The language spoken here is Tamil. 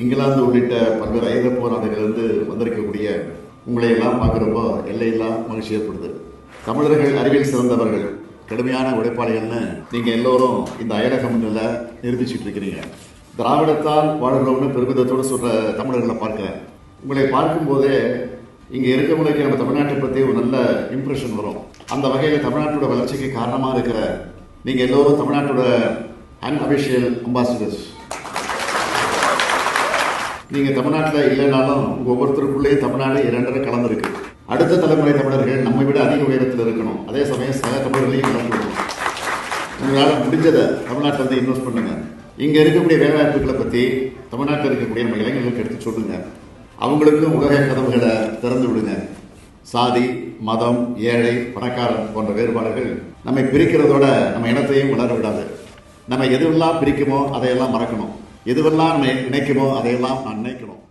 இங்கிலாந்து உள்ளிட்ட பல்வேறு ஐரோப்பிய நாடுகளிலிருந்து வந்திருக்கக்கூடிய உங்களை எல்லாம் பார்க்குறப்போ எல்லையெல்லாம் மகிழ்ச்சி ஏற்படுது. தமிழர்கள் அறிவியல் சிறந்தவர்கள் கடுமையான உழைப்பாளிகள்னு நீங்கள் எல்லோரும் இந்த அயலக மண்ணில் நிரூபிச்சுட்டு இருக்கிறீங்க. திராவிடத்தால் வாழ்கிறோம்னு பெருமிதத்தோடு சொல்கிற தமிழர்களை பார்க்க உங்களை பார்க்கும்போதே இங்கே இருக்கவங்களுக்கு நம்ம தமிழ்நாட்டை பற்றி ஒரு நல்ல இம்ப்ரெஷன் வரும். அந்த வகையில் தமிழ்நாட்டோட வளர்ச்சிக்கு காரணமாக இருக்கிற நீங்கள் எல்லோரும் தமிழ்நாட்டோட அன்அபிஷியல் அம்பாசிடர்ஸ் நீங்கள் தமிழ்நாட்டில் இல்லைனாலும் ஒவ்வொருத்தருக்குள்ளேயே தமிழ்நாடு இரண்டரை கலந்துருக்கு. அடுத்த தலைமுறை தமிழர்கள் நம்மை விட அதிக உயரத்தில் இருக்கணும். அதே சமயம் சக தமிழர்களையும் கலந்துக்கணும் உங்களால் முடிஞ்சதை தமிழ்நாட்டில் வந்து இன்வெஸ்ட் பண்ணுங்கள் இங்கே இருக்கக்கூடிய வேலைவாய்ப்புகளை பற்றி தமிழ்நாட்டில் இருக்கக்கூடிய நம்ம இளைஞர்களுக்கு எடுத்து சொல்லுங்க. அவங்களுக்கும் உலக கதவுகளை திறந்து விடுங்க. சாதி மதம் ஏழை பணக்காரன் போன்ற வேறுபாடுகள் நம்மை பிரிக்கிறதோட நம்ம இனத்தையும் வளர விடாது. நம்ம எதுவெல்லாம் பிரிக்குமோ அதையெல்லாம் மறக்கணும். எதுவெல்லாம் நம்ம நினைக்கணும் அதையெல்லாம் நான் நினைக்கணும்